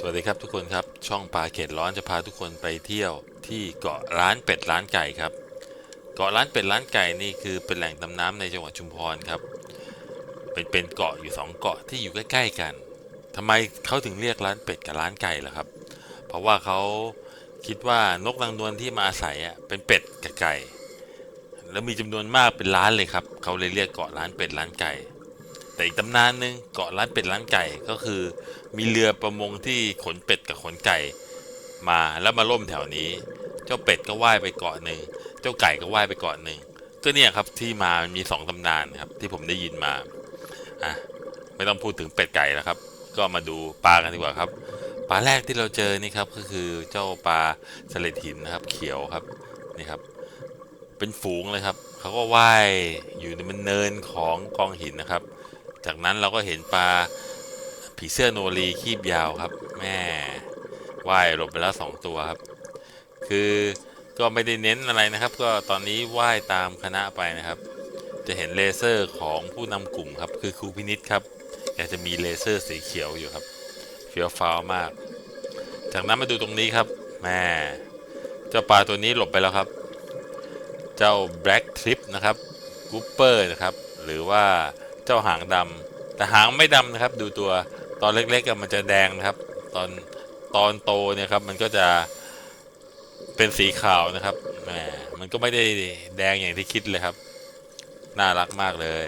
สวัสดีครับทุกคนครับ ช่องปลาเขตร้อนจะพาทุกคนไปเที่ยวที่เกาะร้านเป็ดร้านไก่ครับ เกาะร้านเป็ดร้านไก่นี่คือเป็นแหล่งดำน้ำในจังหวัดชุมพรครับ เป็นเป็นเกาะอยู่สองเกาะที่อยู่ใกล้ๆกันทำไมเขาถึงเรียกร้านเป็ดกับร้านไก่ล่ะครับ เพราะว่าเขาคิดว่านกนางนวลที่มาอาศัยอะเป็นเป็ดกับไก่ แล้วมีจำนวนมากเป็นล้านเลยครับเขาเลยเรียกเกาะร้านเป็ดร้านไก่ แต่อีกตำนานหนึ่งเกาะร้านเป็ดร้านไก่ก็คือ มีเรือประมงที่ขนเป็ดกับขนไก่ มาแล้วมาล่มแถวนี้ เจ้าเป็ดก็ว่ายไปเกาะหนึ่งเจ้าไก่ก็ว่ายไปเกาะหนึ่งก็เนี่ยครับที่มามันมีสองตำนานครับที่ผมได้ยินมาอะไม่ต้องพูดถึงเป็ดไก่แล้วครับ ก็มาดูปลากันดีกว่าครับปลาแรกที่เราเจอนี่ครับก็คือเจ้าปลาสลิดหินนะครับ เขียวครับนี่ครับ เป็นฝูงเลยครับเขาก็ว่ายอยู่ในมันเนินของกองหินนะครับ จากนั้นเราก็เห็นปลาผีเสื้อโนรีคีบยาวครับ แม่ว่ายหลบไปแล้วสองตัวครับ คือก็ไม่ได้เน้นอะไรนะครับ ก็ตอนนี้ว่ายตามคณะไปนะครับ จะเห็นเลเซอร์ของผู้นำกลุ่มครับ คือครูพินิษครับแกจะมีเลเซอร์สีเขียวอยู่ครับเฟี้ยวฟ้าวมาก จากนั้นมาดูตรงนี้ครับแม่เจ้าปลาตัวนี้หลบไปแล้วครับ เจ้า Black Trip นะครับกูเปอร์นะครับ หรือว่า เจ้าหางดำแต่หางไม่ดำนะครับ ดูตัวตอนเล็กๆก็มันจะแดงนะครับ ตอนตอนโตเนี่ยครับมันก็จะเป็นสีขาวนะครับแหมมันก็ไม่ได้แดงอย่างที่คิดเลยครับ น่ารักมากเลย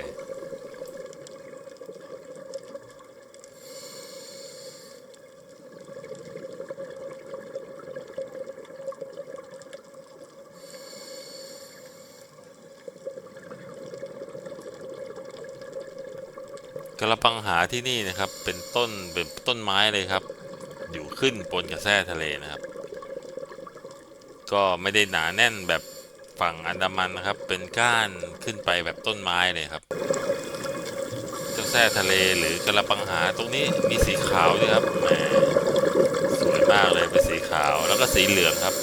กระปังหาที่นี่นะครับ เป็นต้นเป็นต้นไม้เลยครับ อยู่ขึ้นปนกับแท่ทะเลนะครับ ก็ไม่ได้หนาแน่นแบบฝั่งอันดามันนะครับ เป็นก้านขึ้นไปแบบต้นไม้เลยครับเจ้าแท่ทะเลหรือกระปังหาตรงนี้มีสีขาวด้วยครับแหมสวยมากเลยเป็นสีขาวแล้วก็สีเหลืองครับ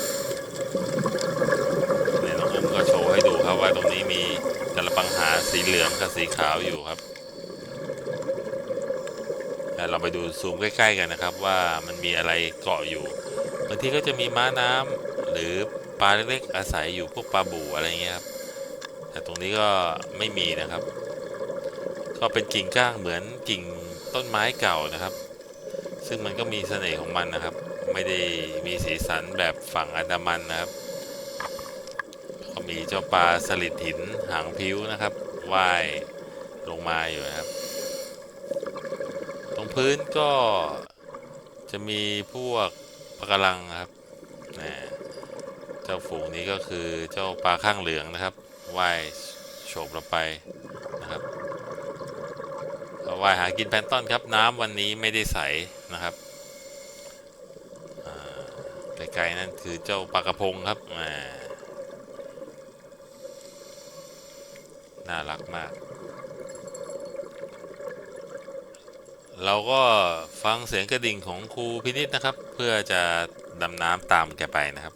เนี่ยน้องอุ้มก็โชว์ให้ดูครับว่าตรงนี้มีกระปังหาสีเหลืองกับสีขาวอยู่ครับ เราไปดูซูมใกล้ ๆ กันนะครับ ว่ามันมีอะไรเกาะอยู่บางทีก็จะมีม้าน้ำหรือปลาเล็กๆอาศัยอยู่พวกปลาบู่อะไรเงี้ยครับแต่ตรงนี้ก็ไม่มีนะครับ ก็เป็นกิ่งก้างเหมือนกิ่งต้นไม้เก่านะครับ ซึ่งมันก็มีเสน่ห์ของมันนะครับ ไม่ได้มีสีสันแบบฝั่งอันดามันนะครับก็มีเจ้าปลาสลิดหินหางพิ้วนะครับว่ายลงมาอยู่นะครับ พื้นก็จะมีพวกปะการังครับนะเจ้าฝูงนี้ก็คือเจ้าปลาข้างเหลืองนะครับว่ายโฉบเราไปนะครับก็ว่ายหากินแพนต้อนครับน้ำวันนี้ไม่ได้ใสนะครับไกลๆนั่นคือเจ้าปลากระพงครับน่ารักมาก เราก็ฟังเสียงกระดิ่งของครูพินิษนะครับ เพื่อจะดำน้ำตามแกไปนะครับ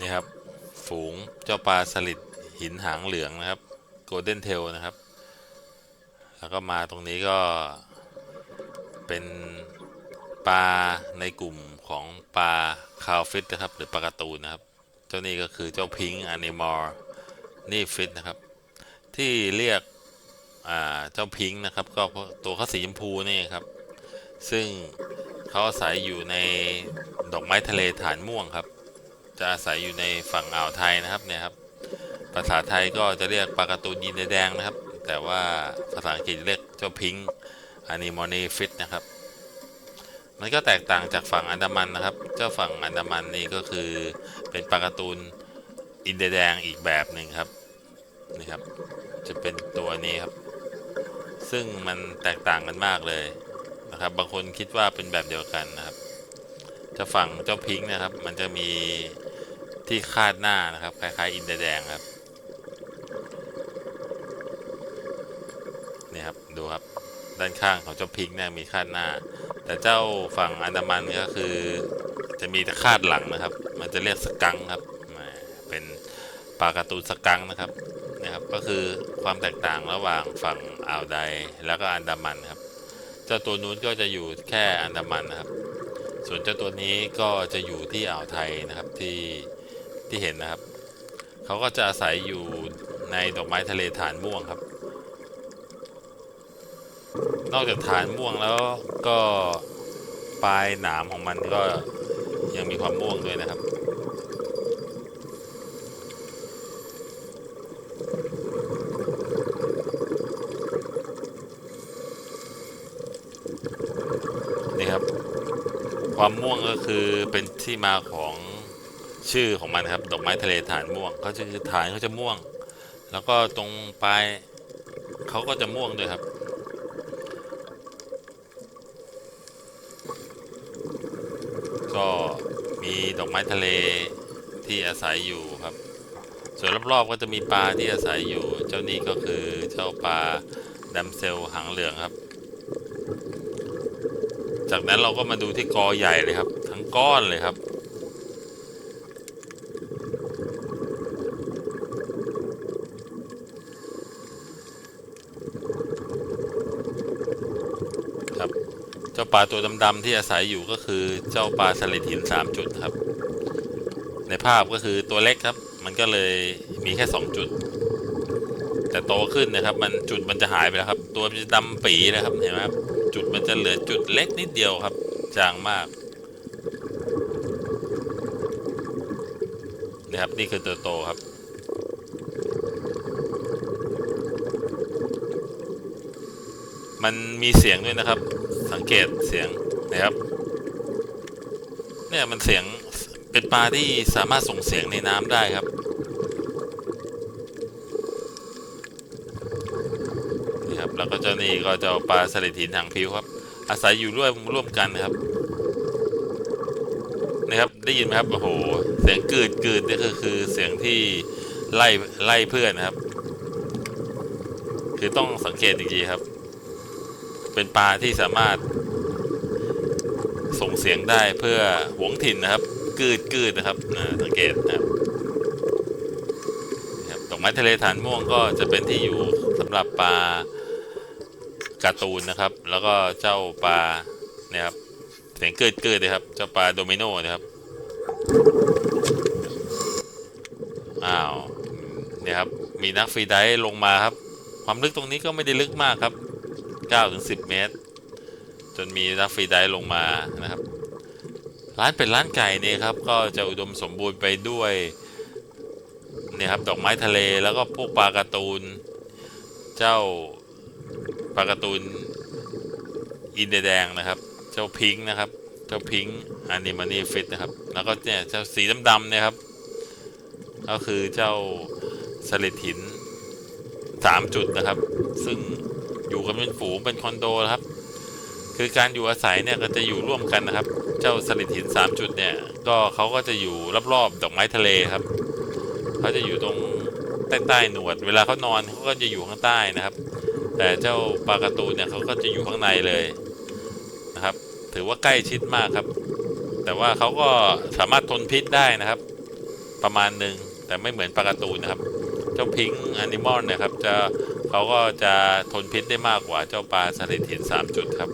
นี่ครับ ฝูงเจ้าปลาสลิดหินหางเหลืองนะครับโกลเด้นเทลนะครับ แล้วก็มาตรงนี้ก็เป็น ปลาในกลุ่มของปลาคาวฟิตนะครับ หรือปลาการ์ตูนนะครับ เจ้านี่ก็คือเจ้าพิงค์อนิมอลนี่ฟิตนะครับ ที่เรียกเจ้าพิงค์นะครับ ก็เพราะตัวเขาสีชมพูนี่ครับ ซึ่งเขาอาศัยอยู่ในดอกไม้ทะเลฐานม่วงครับ จะอาศัยอยู่ในฝั่งอ่าวไทยนะครับเนี่ยครับ ภาษาไทยก็จะเรียกปลาการ์ตูนยีนแดงนะครับ แต่ว่าภาษาอังกฤษเรียกเจ้าพิงค์อนิมอลนีฟิตนะครับ มันก็แตกต่างจากฝั่งอันดามันนะครับ เจ้าฝั่งอันดามันนี่ก็คือเป็นปลาการ์ตูนอินเดียแดงอีกแบบหนึ่งครับนี่ครับ จะเป็นตัวนี้ครับ ซึ่งมันแตกต่างกันมากเลยนะครับ บางคนคิดว่าเป็นแบบเดียวกันนะครับเจ้าฝั่งเจ้าพิงค์นะครับ มันจะมีที่คาดหน้านะครับคล้ายๆ อินเดียแดงครับนี่ครับดูครับด้านข้างของเจ้าพิงค์เนี่ยมีคาดหน้า แต่เจ้าฝั่งอันดามันก็คือจะมีตะคาดหลังนะครับ มันจะเรียกสกังครับเป็นปลาการ์ตูนสกังนะครับนะครับก็คือความแตกต่างระหว่างฝั่งอ่าวไดแล้วก็อันดามันครับ เจ้าตัวนู้นก็จะอยู่แค่อันดามันนะครับ ส่วนเจ้าตัวนี้ก็จะอยู่ที่อ่าวไทยนะครับที่ที่เห็นนะครับเขาก็จะอาศัยอยู่ในดอกไม้ทะเลฐานม่วงครับ นอกจากฐานม่วงแล้วก็ปลายหนามของมันก็ยังมีความม่วงด้วยนะครับ นี่ครับ ความม่วงก็คือเป็นที่มาของชื่อของมันครับ ดอกไม้ทะเลฐานม่วงเขาจะคือฐานเขาจะม่วง แล้วก็ตรงปลายเขาก็จะม่วงด้วยครับ ก็มีดอกไม้ ทะเลที่อาศัยอยู่ครับ ส่วนรอบๆก็จะมีปลาที่อาศัยอยู่ เจ้านี่ก็คือเจ้าปลาดัมเซลหางเหลืองครับ จากนั้นเราก็มาดูที่กอใหญ่เลยครับ ทั้งก้อนเลยครับครับเจ้าปลาตัวดำๆที่อาศัยอยู่ก็คือเจ้าปลาสลิดหินสามจุดครับ ในภาพก็คือตัวเล็กครับ มันก็เลยมีแค่สองจุด แต่โตขึ้นนะครับ มันจุดมันจะหายไปแล้วครับ ตัวมันจะดำปีเลยครับเห็นไหมครับจุดมันจะเหลือจุดเล็กนิดเดียวครับ จางมากนะครับนี่คือตัวโตครับมันมีเสียงด้วยนะครับ สังเกตเสียงนะครับ เนี่ยมันเสียง เป็นปลาที่สามารถส่งเสียงในน้ำได้ครับนี่ครับแล้วก็เจ้านี่ก็จะเอาปลาสลิดหินหางพิวครับ อาศัยอยู่ร่วมร่วมกันนะครับนี่ครับได้ยินไหมครับโอ้โหเสียงกืดกืดนี่คือคือเสียงที่ไล่ไล่เพื่อนนะครับ คือต้องสังเกตจริงๆครับ เป็นปลาที่สามารถส่งเสียงได้เพื่อหวงถิ่นนะครับ กืดกืดนะครับสังเกตนะครับครับดอกไม้ทะเลฐานม่วงก็จะเป็นที่อยู่สำหรับปลาการ์ตูนนะครับ แล้วก็เจ้าปลาเนี่ยครับเสียงกืดกืดเลยครับเจ้าปลาโดมิโนนะครับอ้าวเนี่ยครับมีนักฟรีไดฟ์ลงมาครับ ความลึกตรงนี้ก็ไม่ได้ลึกมากครับ9ถึง10 เมตร จนมีนักฟรีไดฟ์ลงมานะครับ ร้านเป็นร้านไก่เนี่ยครับก็จะอุดมสมบูรณ์ไปด้วยเนี่ยครับดอกไม้ทะเลแล้วก็พวกปลาการ์ตูน เจ้าปลาการ์ตูนอินเดียแดงนะครับ เจ้าพิงค์นะครับ เจ้าพิงค์อันนี้มันนี่ฟิตนะครับ แล้วก็เนี่ยเจ้าสีดำๆเนี่ยครับ ก็คือเจ้าสลิดหินสามจุดนะครับ ซึ่งอยู่กันเป็นฝูงเป็นคอนโดนะครับ คือการอยู่อาศัยเนี่ยก็จะอยู่ร่วมกันนะครับ เจ้าสลิดหินสามจุดเนี่ยก็เขาก็จะอยู่รอบๆดอกไม้ทะเลครับเขาจะอยู่ตรงใต้ๆหนวด เวลาเขานอนเขาก็จะอยู่ข้างใต้นะครับ แต่เจ้าปลาการ์ตูนเนี่ยเขาก็จะอยู่ข้างในเลยนะครับ ถือว่าใกล้ชิดมากครับ แต่ว่าเขาก็สามารถทนพิษได้นะครับ ประมาณหนึ่งแต่ไม่เหมือนปลาการ์ตูนนะครับ เจ้าพิงค์แอนิมอลเนี่ยครับจะเขาก็จะทนพิษได้มากกว่าเจ้าปลาสลิดหินสามจุดครับ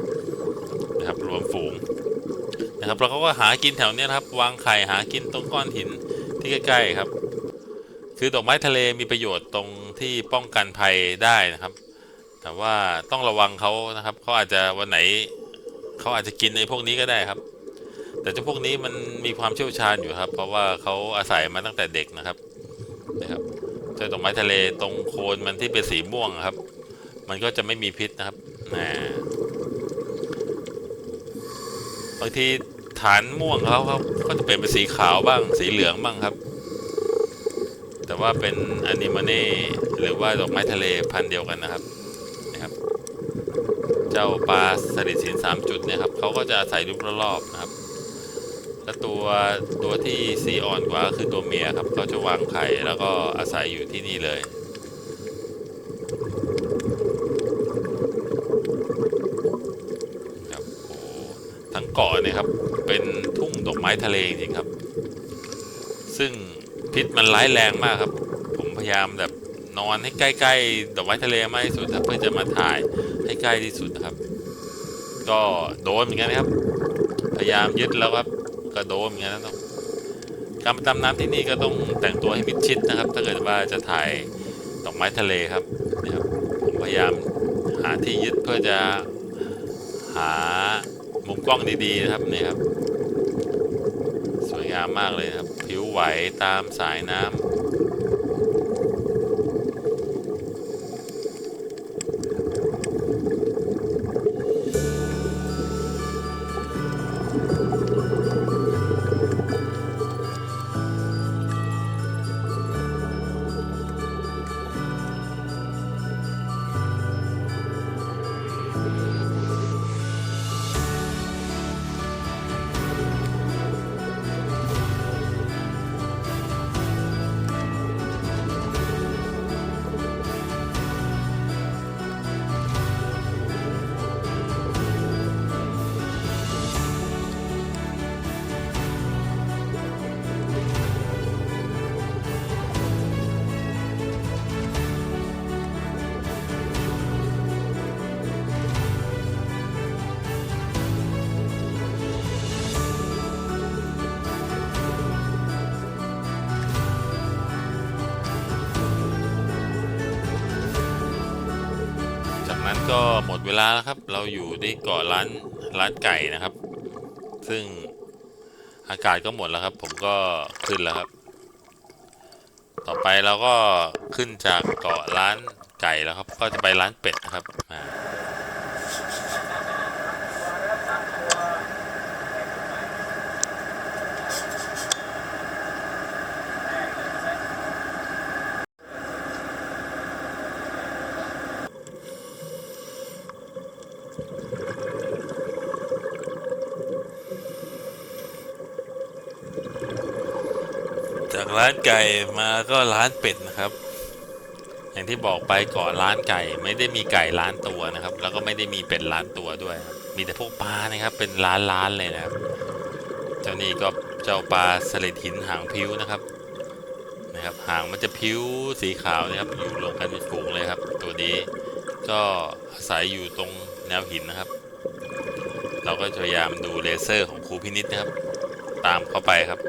นะครับรวมฝูง นะครับแล้วเขาก็หากินแถวเนี้ยนะครับ วางไข่หากินตรงก้อนหินที่ใกล้ๆครับ คือดอกไม้ทะเลมีประโยชน์ตรงที่ป้องกันภัยได้นะครับ แต่ว่าต้องระวังเขานะครับเขาอาจจะวันไหนเขาอาจจะกินไอ้พวกนี้ก็ได้ครับ แต่เจ้าพวกนี้มันมีความเชี่ยวชาญอยู่ครับ เพราะว่าเขาอาศัยมาตั้งแต่เด็กนะครับนะครับเจอดอกไม้ทะเลตรงโคนมันที่เป็นสีม่วงครับ มันก็จะไม่มีพิษนะครับแหม บางทีฐานม่วงเขาเขาก็จะเปลี่ยนเป็นสีขาวบ้าง สีเหลืองบ้างครับ แต่ว่าเป็นอนิมาเน่หรือว่าดอกไม้ทะเลพันเดียวกันนะครับนะครับ เจ้าปลาสลิดสินสามจุดเนี่ยครับเขาก็จะอาศัยรูปรอบๆนะครับ และตัวตัวที่สีอ่อนกว่าก็คือตัวเมียครับเขาจะวางไข่แล้วก็อาศัยอยู่ที่นี่เลย ครับโอ้ทั้ง เกาะเนี่ยครับ เป็นทุ่งดอกไม้ทะเลจริงครับ ซึ่งพิษมันร้ายแรงมากครับ ผมพยายามแบบนอนให้ใกล้ๆดอกไม้ทะเลมากที่สุดครับเพื่อจะมาถ่ายให้ใกล้ที่สุดนะครับ ก็โดนเหมือนกันนะครับ พยายามยึดแล้วครับก็โดนเหมือนกันนะครับการดำน้ำที่นี่ก็ต้องแต่งตัวให้มิดชิดนะครับ ถ้าเกิดว่าจะถ่ายดอกไม้ทะเลครับนะครับผมพยายามหาที่ยึดเพื่อจะหา กล้องดีๆนะครับนี่ครับ สวยงามมากเลยครับ ผิวไหวตามสายน้ำ ก็หมดเวลาแล้วครับ เราอยู่ที่เกาะร้านร้านไก่นะครับ ซึ่งอากาศก็หมดแล้วครับ ผมก็ขึ้นแล้วครับ ต่อไปเราก็ขึ้นจากเกาะร้านไก่แล้วครับ ก็จะไปร้านเป็ดนะครับอ่า ไก่มาก็ร้านเป็ดนะครับ อย่างที่บอกไปเกาะร้านไก่ ไม่ได้มีไก่ล้านตัวนะครับ แล้วก็ไม่ได้มีเป็ดล้านตัวด้วยครับมีแต่พวกปลานะครับ เป็นล้านล้านๆเลยนะครับ เจ้านี่ก็เจ้าปลาสลิดหินหางพิ้วนะครับนะครับ หางมันจะพิ้วสีขาวนะครับ อยู่รวมกันเป็นฝูงเลยครับ ตัวนี้ก็อาศัยอยู่ตรงแนวหินนะครับ เราก็จะพยายามดูเลเซอร์ของครูพินิษนะครับ ตามเข้าไปครับ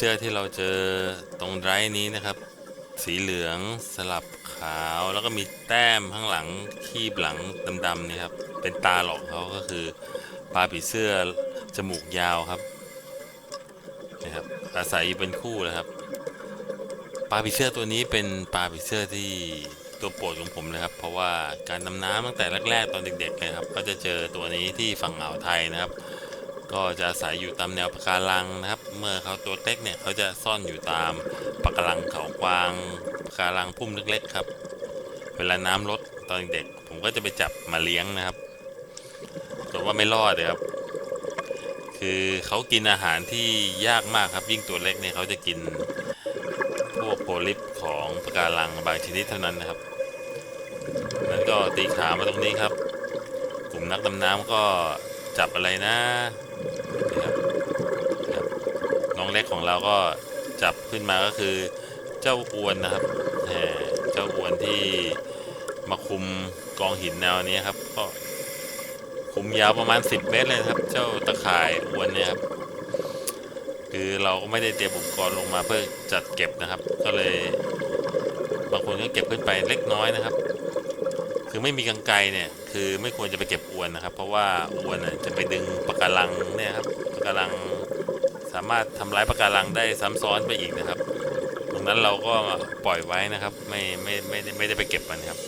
เสื้อที่เราเจอตรงไรนี้นะครับ สีเหลืองสลับขาวแล้วก็มีแต้มข้างหลังคีบหลังดำๆนี่ครับ เป็นตาหลอกเขาก็คือปลาผีเสื้อจมูกยาวครับนี่ครับอาศัยเป็นคู่เลยครับปลาผีเสื้อตัวนี้เป็นปลาผีเสื้อที่ตัวโปรดของผมเลยครับ เพราะว่าการดำน้ำตั้งแต่แรกๆตอนเด็กๆเลยครับ ก็จะเจอตัวนี้ที่ฝั่งอ่าวไทยนะครับ ก็จะอาศัยอยู่ตามแนวปะการังนะครับ เมื่อเขาตัวเล็กเนี่ยเขาจะซ่อนอยู่ตามปะการังเขากวางปะการังพุ่มเล็กๆครับ เวลาน้ำลดตอนเด็กผมก็จะไปจับมาเลี้ยงนะครับแต่ว่าไม่รอดเลยครับ คือเขากินอาหารที่ยากมากครับ ยิ่งตัวเล็กเนี่ยเขาจะกินพวกโพลิปของปะการังบางชนิดเท่านั้นนะครับนั้นก็ตีขามาตรงนี้ครับ กลุ่มนักดำน้ำก็จับอะไรนะนี่ครับครับน้อง เราก็จับขึ้นมาก็คือเจ้าอวนนะครับแหมเจ้าอวนที่มาคุมกองหินแนวนี้ครับ ก็คุมยาวประมาณ 10 เมตรเลยนะครับ เจ้าตะข่ายอวนเนี่ยครับคือเราก็ไม่ได้เตรียมอุปกรณ์ลงมาเพื่อจัดเก็บนะครับ ก็เลยบางคนก็เก็บขึ้นไปเล็กน้อยนะครับ คือไม่มีกังไกรเนี่ยคือไม่ควรจะไปเก็บอวนนะครับ เพราะว่าอวนจะไปดึงปะการังเนี่ยครับปะการังามารถทำร้ายปะการังได้ซ้ำซ้อนไปอีกนะครับ ตรงนั้นเราก็ปล่อยไว้นะครับ ไม่ไม่ไม่ได้ไม่ได้ไปเก็บมันครับ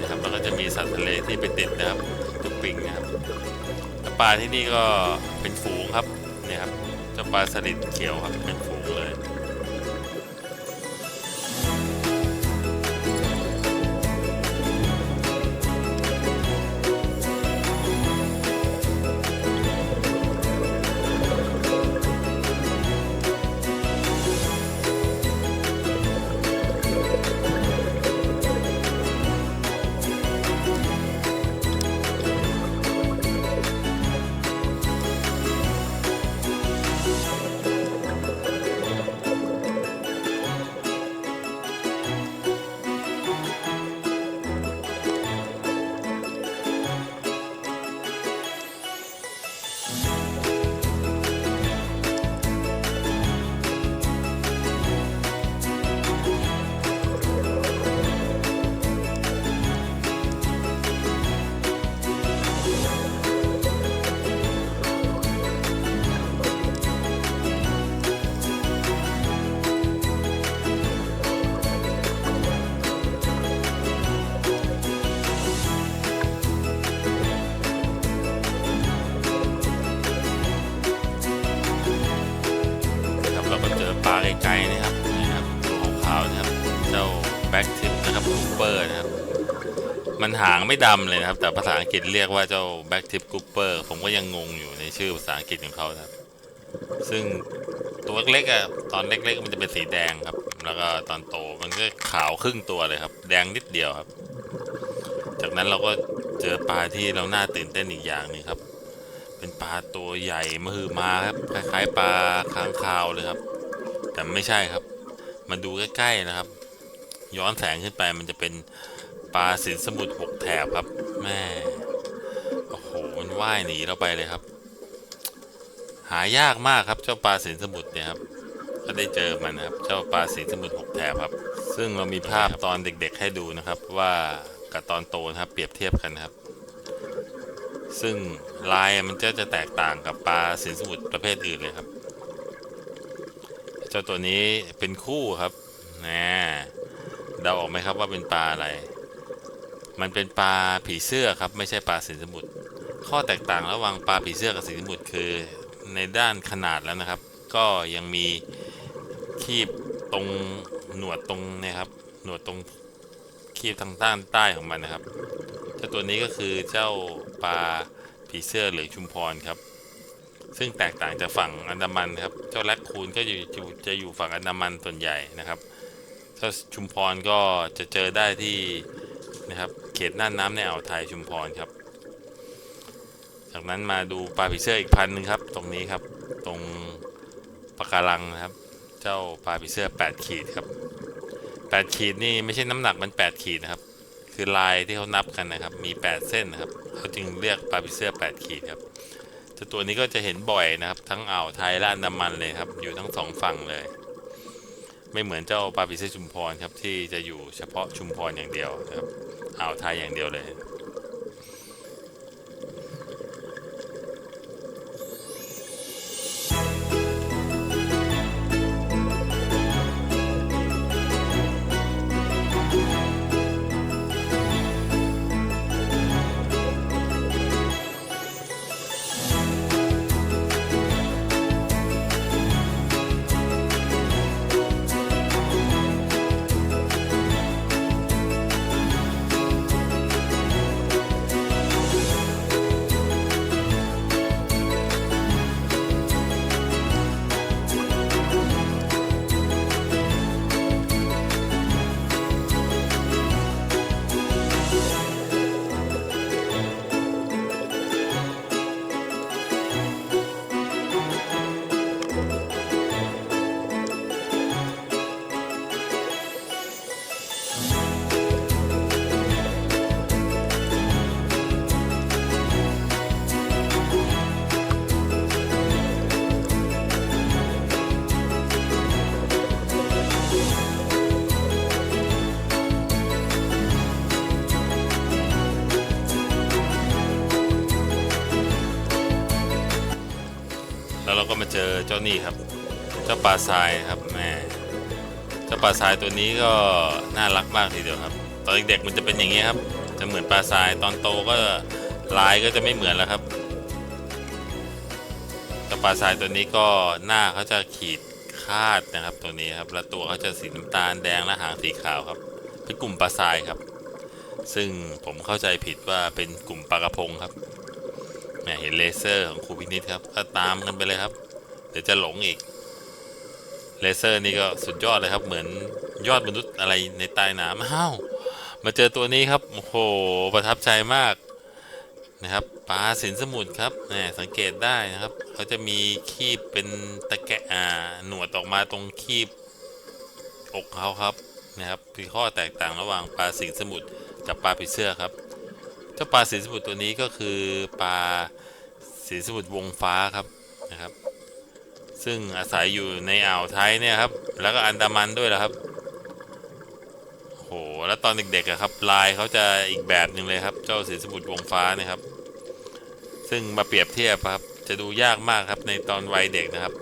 นะครับแล้วก็จะมีสัตว์ทะเลที่ไปติดนะครับตุ๊กปิงนะครับปลาที่นี่ก็เป็นฝูงครับเนี่ยครับเจ้าปลาสลิดเขียวครับเป็น เปอร์นะครับ มันหางไม่ดำเลยนะครับ แต่ภาษาอังกฤษเรียกว่าเจ้าแบ็กทิปคูเปอร์ผมก็ยังงงอยู่ในชื่อภาษาอังกฤษของเขาครับ ซึ่งตัวเล็กๆอะตอนเล็กๆมันจะเป็นสีแดงครับ แล้วก็ตอนโตมันก็ขาวครึ่งตัวเลยครับ แดงนิดเดียวครับ จากนั้นเราก็เจอปลาที่เราหน่าตื่นเต้นอีกอย่างหนึงครับ เป็นปลาตัวใหญ่มหึมาครับคล้ายๆ ปลาค้างคาวเลยครับ แต่ไม่ใช่ครับ มาดูใกล้ๆนะครับ ย้อนแสงขึ้นไปมันจะเป็นปลาสินสมุทรหกแถบครับแม่โอ้โหมันว่ายหนีเราไปเลยครับ หายากมากครับเจ้าปลาสินสมุทรเนี่ยครับก็ได้เจอมันนะครับ เจ้าปลาสินสมุทรหกแถบครับ ซึ่งเรามีภาพตอนเด็กๆให้ดูนะครับ ว่ากับตอนโตนะครับเปรียบเทียบกันนะครับ ซึ่งลายมันจะจะแตกต่างกับปลาสินสมุทรประเภทอื่นเลยครับ เจ้าตัวนี้เป็นคู่ครับนะ เดาออกไหมครับว่าเป็นปลาอะไร มันเป็นปลาผีเสื้อครับ ไม่ใช่ปลาสินสมุทรข้อแตกต่างระหว่างปลาผีเสื้อกับสินสมุทรคือในด้านขนาดแล้วนะครับ ก็ยังมีคีบตรงหนวดตรงนะครับ หนวดตรงคีบทางด้านใต้ของมันนะครับเจ้าตัวนี้ก็คือเจ้าปลาผีเสื้อหรือชุมพรครับ ซึ่งแตกต่างจากฝั่งอันดามันครับ เจ้าแรคคูนก็อยู่จะอยู่ฝั่งอันดามันส่วนใหญ่นะครับ เจ้าชุมพรก็จะเจอได้ที่นะครับเขตน่านน้ำในอ่าวไทยชุมพรครับ จากนั้นมาดูปลาผีเสื้ออีกพันหนึ่งครับ ตรงนี้ครับตรงปะการังนะครับ เจ้าปลาผีเสื้อ 8 ขีดครับ 8 ขีดนี่ไม่ใช่น้ำหนักมัน 8 ขีดนะครับ คือลายที่เขานับกันนะครับ มี 8 เส้นนะครับเขาจึงเรียกปลาผีเสื้อ 8 ขีดครับเจ้าตัวนี้ก็จะเห็นบ่อยนะครับ ทั้งอ่าวไทยและอันดามันเลยครับ อยู่ทั้งสองฝั่งเลย ไม่เหมือนเจ้าปลาปีเซชุมพรครับที่จะอยู่เฉพาะชุมพรอย่างเดียวนะครับอ่าวไทยอย่างเดียวเลย เจ้านี่ครับ เจ้าปลาทรายครับแม่เจ้าปลาทรายตัวนี้ก็น่ารักมากทีเดียวครับ ตอนเด็กๆมันจะเป็นอย่างนี้ครับ จะเหมือนปลาทรายตอนโตก็ลายก็จะไม่เหมือนแล้วครับเจ้าปลาทรายตัวนี้ก็หน้าเขาจะขีดคาดนะครับ ตัวนี้ครับแล้วตัวเขาจะสีน้ำตาลแดงและหางสีขาวครับเป็นกลุ่มปลาทรายครับ ซึ่งผมเข้าใจผิดว่าเป็นกลุ่มปลากระพงครับแหมเห็นเลเซอร์ของครูพินิษครับ ก็ตามกันไปเลยครับ เดี๋ยวจะหลงอีก เลเซอร์นี่ก็สุดยอดเลยครับ เหมือนยอดมนุษย์อะไรในใต้น้ำอ้าว มาเจอตัวนี้ครับ โอ้โห ประทับใจมากนะครับปลาสินสมุทรครับแหมสังเกตได้นะครับ เขาจะมีคีบเป็นตะแกะอ่าหนวดออกมาตรงคีบอกเขาครับนะครับคือข้อแตกต่างระหว่างปลาสิงสมุทรกับปลาผีเสื้อครับ เจ้าปลาสินสมุทรตัวนี้ก็คือปลาสินสมุทรวงฟ้าครับนะครับ ซึ่งอาศัยอยู่ในอ่าวไทยเนี่ยครับ แล้วก็อันดามันด้วยแหละครับโหแล้วตอนเด็กๆอะครับ ลายเขาจะอีกแบบหนึ่งเลยครับ เจ้าสีสมุทรวงฟ้าเนะครับ ซึ่งมาเปรียบเทียบครับ จะดูยากมากครับในตอนวัยเด็กนะครับ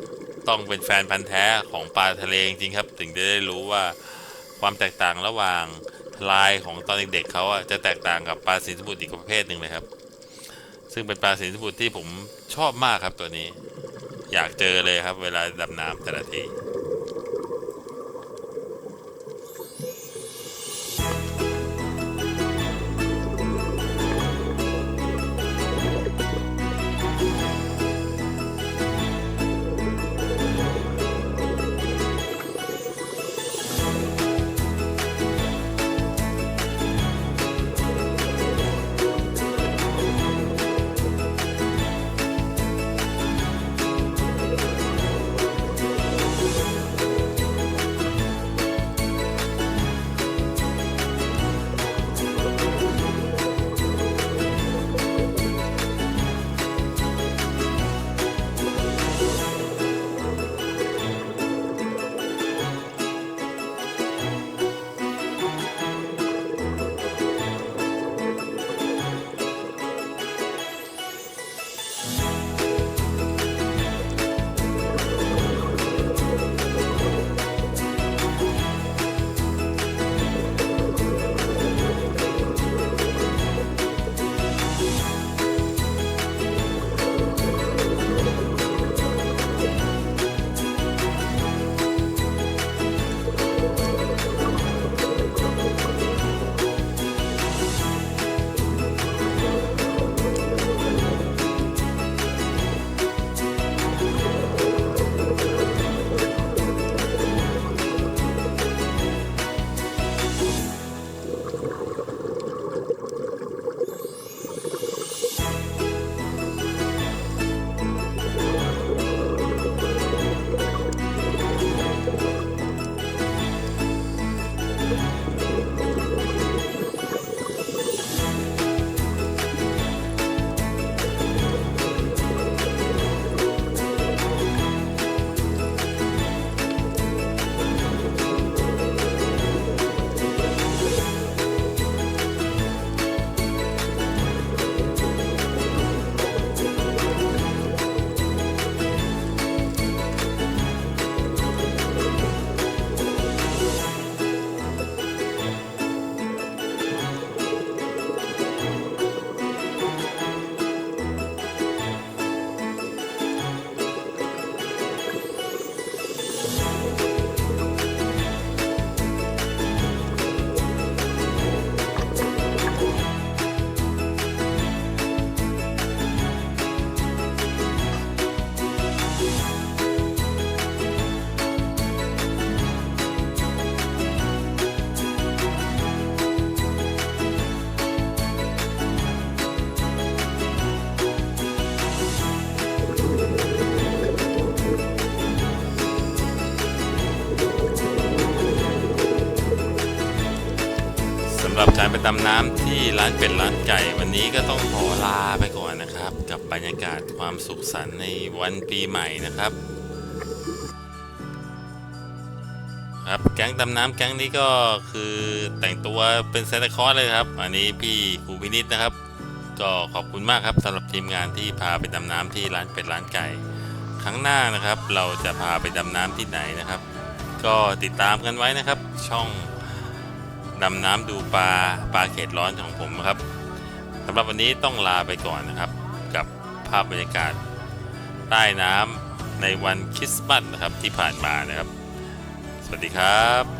ต้องเป็นแฟนพันธ์แท้ของปลาทะเลจริงครับ ถึงจะได้รู้ว่าความแตกต่างระหว่างลายของตอนเด็กๆเขาอะจะแตกต่างกับปลาสีสมุทรอีกประเภทหนึ่งเลยครับ ซึ่งเป็นปลาสีสมุทรที่ผมชอบมากครับตัวนี้ อยากเจอเลยครับ เวลาดำน้ำแต่ละที ดำน้ำที่ร้านเป็ดร้านไก่วันนี้ก็ต้องขอลาไปก่อนนะครับ กับบรรยากาศความสุขสันต์ในวันปีใหม่นะครับ ครับแก๊งดำน้ำแก๊งนี้ก็คือแต่งตัวเป็นเซนต์คลอสเลยครับ อันนี้พี่ครูพินิษนะครับ ก็ขอบคุณมากครับสำหรับทีมงานที่พาไปดำน้ำที่ร้านเป็ดร้านไก่ครั้งหน้านะครับ เราจะพาไปดำน้ำที่ไหนนะครับ ก็ติดตามกันไว้นะครับ ช่อง ดำน้ำดูปลาปลาเขตร้อนของผมครับสำหรับวันนี้ต้องลาไปก่อนนะครับ กับภาพบรรยากาศ ใต้น้ำในวันคริสต์มาสนะครับที่ผ่านมานะครับ สวัสดีครับ